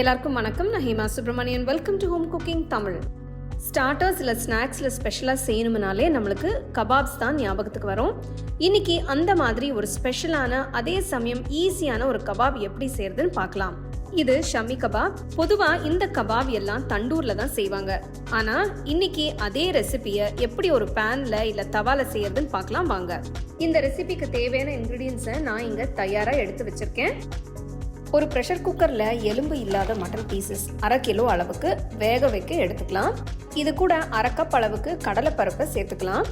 எல்லாருக்கும் வணக்கம். நான் Hema Subramanian welcome to home cooking Tamil. Starters இல்லை ஸ்நாக்ஸில் ஸ்பெஷலாக செய்யணும்னாலே நம்மளுக்கு கபாப்ஸ் தான் ஞாபகத்துக்கு வரும். இன்னைக்கு அந்த மாதிரி ஒரு ஸ்பெஷலான அதே சமயம் ஈஸியான ஒரு கபாப் எப்படி செய்யறதுன்னு பார்க்கலாம். இது ஷமி கபாப் பொதுவா இந்த கபாப் எல்லாம் தண்டூர்ல தான் செய்வாங்க. ஆனா இன்னைக்கு அதே ரெசிபியை எப்படி ஒரு பேன்ல இல்ல தவால செய்யறதுன்னு பார்க்கலாம் வாங்க. இந்த ரெசிபிக்கு தேவையான இன்கிரீடியன்ஸை நான் இங்க தயாரா எடுத்து வச்சிருக்கேன். ஒரு ப்ரெஷர் குக்கரில் எலும்பு இல்லாத மட்டன் பீசஸ் அரை கிலோ அளவுக்கு வேக வைக்க எடுத்துக்கலாம். இது கூட அரை கப் அளவுக்கு கடலைப்பருப்பை சேர்த்துக்கலாம்.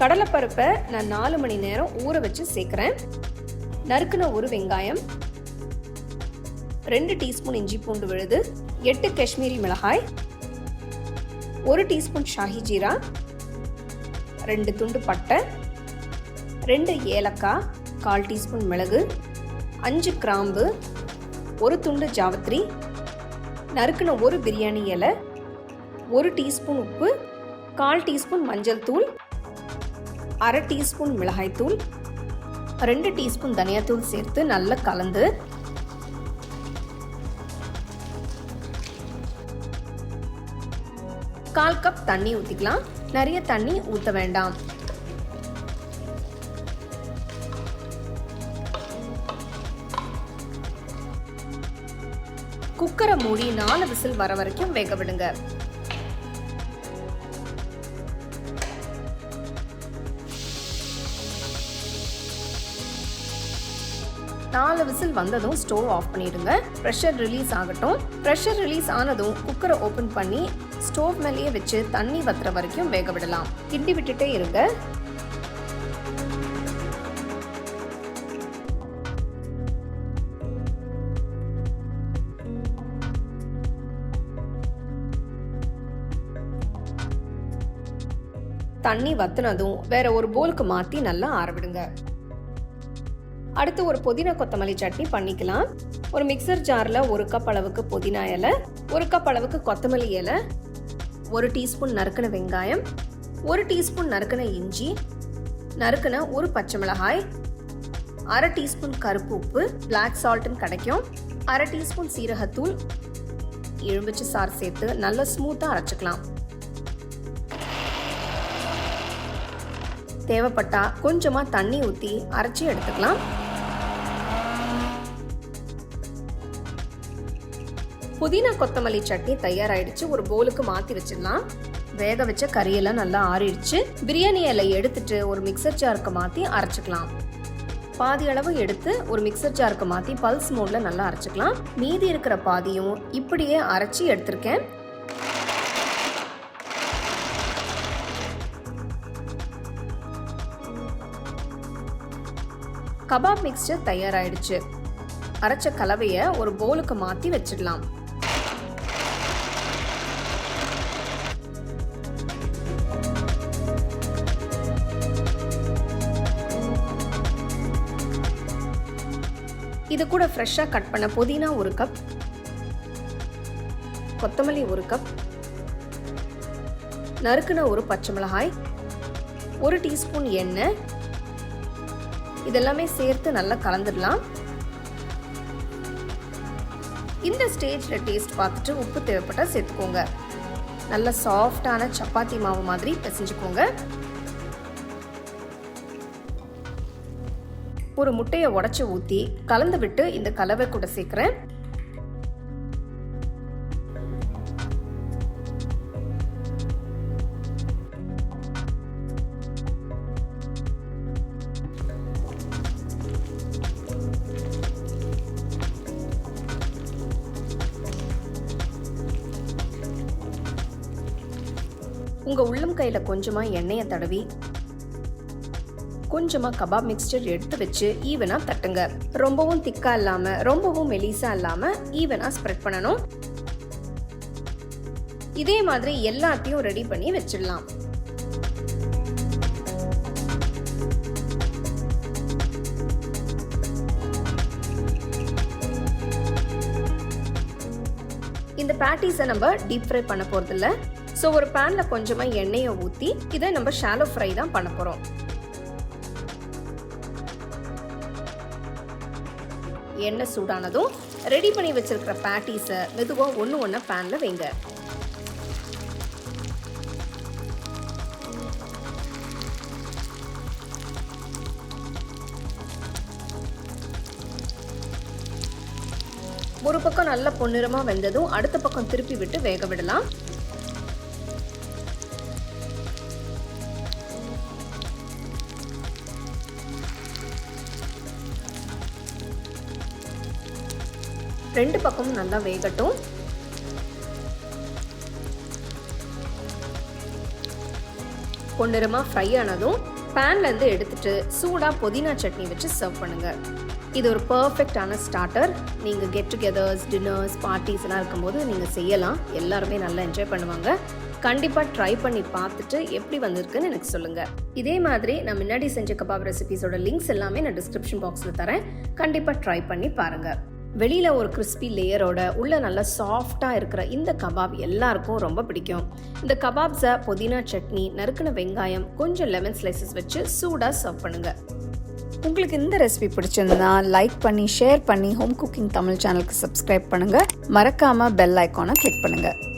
கடலைப்பருப்பை நான் நாலு மணி நேரம் ஊற வச்சு சேர்க்குறேன். நறுக்குன ஒரு வெங்காயம் ரெண்டு டீஸ்பூன் இஞ்சி பூண்டு விழுது எட்டு காஷ்மீரி மிளகாய் ஒரு டீஸ்பூன் ஷாஹி ஜீரா ரெண்டு துண்டு பட்டை ரெண்டு ஏலக்காய் கால் டீஸ்பூன் மிளகு அஞ்சு கிராம்பு ஒரு துண்டு ஜாவத்ரி நறுக்கின ஒரு பிரியாணி இலை ஒரு டீஸ்பூன் உப்பு கால் டீஸ்பூன் மஞ்சள் தூள் அரை டீஸ்பூன் மிளகாய் தூள் ரெண்டு டீஸ்பூன் தனியாத்தூள் சேர்த்து நல்லா கலந்து கால் கப் தண்ணி ஊற்றிக்கலாம் நிறைய தண்ணி ஊற்ற வேண்டாம். குக்கரை மூடி நாலு விசில் வர வரைக்கும் வேக விடுங்க. நாலு விசில் வந்ததும் ஸ்டோவ் ஆஃப் பண்ணிடுங்க. ப்ரெஷர் ரிலீஸ் ஆகட்டும். ப்ரெஷர் ரிலீஸ் ஆனதும் குக்கரை ஓப்பன் பண்ணி ஸ்டோவ் மேலேயே வச்சு தண்ணி வத்துற வரைக்கும் வேக விடலாம். கிண்டி விட்டுட்டே இருங்க. தண்ணி வத்துனதும் வேற ஒரு போலுக்கு மாற்றி நல்லா ஆறவிடுங்க. அடுத்து ஒரு புதினா கொத்தமல்லி சட்னி பண்ணிக்கலாம். ஒரு மிக்சர் ஜாரில் ஒரு கப் அளவுக்கு புதினா இலை ஒரு கப் அளவுக்கு கொத்தமல்லி இலை ஒரு டீஸ்பூன் நறுக்கின வெங்காயம் ஒரு டீஸ்பூன் நறுக்கின இஞ்சி நறுக்கின ஒரு பச்சை மிளகாய் அரை டீஸ்பூன் கருப்பு உப்பு பிளாக் சால்ட்னு கிடைக்கும். அரை டீஸ்பூன் சீரகத்தூள் எலுமிச்சை சாறு சேர்த்து நல்லா ஸ்மூத்தாக அரைச்சிக்கலாம். தேவைப்பட்டா கொஞ்சமாக தண்ணி ஊற்றி அரைச்சி எடுத்துக்கலாம். புதினா கொத்தமல்லி சட்னி தயாராகிடுச்சு ஒரு போலுக்கு மாற்றி வச்சிடலாம். வேக வச்ச கறியெல்லாம் நல்லா ஆறிடுச்சு. பிரியாணி இலை எடுத்துட்டு ஒரு மிக்சர் ஜாருக்கு மாற்றி அரைச்சிக்கலாம். பாதி அளவு எடுத்து ஒரு மிக்சர் ஜாருக்கு மாற்றி பல்ஸ் மோடில் நல்லா அரைச்சிக்கலாம். மீதி இருக்கிற பாதியும் இப்படியே அரைச்சி எடுத்திருக்கேன். கபாப் மிக்ஸ்சர் தயாராயிடுச்சு. அரைச்ச கலவையை ஒரு பவுலுக்கு மாற்றி வச்சிடலாம். இது கூட ஃப்ரெஷ்ஷாக கட் பண்ண புதினா ஒரு கப் கொத்தமல்லி ஒரு கப் நறுக்குன ஒரு பச்சை மிளகாய் ஒரு டீஸ்பூன் எண்ணெய் இதெல்லாமே சேர்த்து நல்லா கலந்துடலாம். இந்த ஸ்டேஜில் டேஸ்ட் பார்த்துட்டு உப்பு தேவைப்பட்டால் சேர்த்துக்கோங்க. நல்ல சாஃப்டான சப்பாத்தி மாவு மாதிரி பிசைஞ்சுக்கோங்க. ஒரு முட்டையை உடச்சி ஊற்றி கலந்து விட்டு இந்த கலவை கூட சேர்க்குறேன். உங்க உள்ளம் கையில கொஞ்சமா எண்ணெயை தடவி கொஞ்சமா கபாப் மிக்ஸ்டர் எடுத்து வச்சு ஈவனா தட்டுங்க. ரொம்பவும் திக்கா இல்லாம ரொம்பவும் மெலிசா இல்லாம ஈவனா ஸ்ப்ரெட் பண்ணணும். இதே மாதிரி எல்லாத்தையும் ரெடி பண்ணி வச்சிடலாம். இந்த பேட்டிஸை நம்ம டீப் ஃப்ரை பண்ண போகிறதில்ல ஸோ ஒரு பேனில் கொஞ்சமாக எண்ணெயை ஊற்றி இதை நம்ம ஷாலோ ஃப்ரை தான் பண்ண போகிறோம் எண்ணெய் சூடானதும் ரெடி பண்ணி வச்சிருக்கிற பேட்டிஸை மெதுவாக ஒன்று ஒன்று பேனில் வைங்க. ஒரு பக்கம் நல்ல பொன்னிறமாக வெந்ததும் அடுத்த பக்கம் திருப்பி விட்டு வேக விடலாம். ரெண்டு பக்கமும் நல்லா வேகட்டும். பொன்னிறமாக ஃப்ரை ஆனதும் பேன்லேருந்து எடுத்துட்டு சூடாக புதினா சட்னி வச்சு சர்வ் பண்ணுங்கள் இது ஒரு பர்ஃபெக்டான ஸ்டார்டர் நீங்கள் கெட் டுகெதர்ஸ் டின்னர்ஸ் பார்ட்டிஸ் எல்லாம் இருக்கும்போது நீங்கள் செய்யலாம். எல்லாருமே நல்லா என்ஜாய் பண்ணுவாங்க. கண்டிப்பாக ட்ரை பண்ணி பார்த்துட்டு எப்படி வந்திருக்குன்னு எனக்கு சொல்லுங்கள் இதே மாதிரி நான் முன்னாடி செஞ்ச கபாப் ரெசிபிஸோட லிங்க்ஸ் எல்லாமே நான் டிஸ்கிரிப்ஷன் பாக்ஸில் தரேன். கண்டிப்பாக ட்ரை பண்ணி பாருங்கள் வெளியில் ஒரு கிறிஸ்பி லேயரோட உள்ள நல்லா சாஃப்டாக இருக்கிற இந்த கபாப் எல்லாருக்கும் ரொம்ப பிடிக்கும். இந்த கபாப்ஸை புதினா சட்னி நறுக்கின வெங்காயம் கொஞ்சம் லெமன் ஸ்லைசஸ் வச்சு சூடாக சர்வ் பண்ணுங்கள் உங்களுக்கு இந்த ரெசிபி பிடிச்சிருந்தா லைக் பண்ணி ஷேர் பண்ணி ஹோம் குக்கிங் தமிழ் சேனலுக்கு சப்ஸ்கிரைப் பண்ணுங்கள் மறக்காமல் பெல் ஐக்கானை கிளிக் பண்ணுங்கள்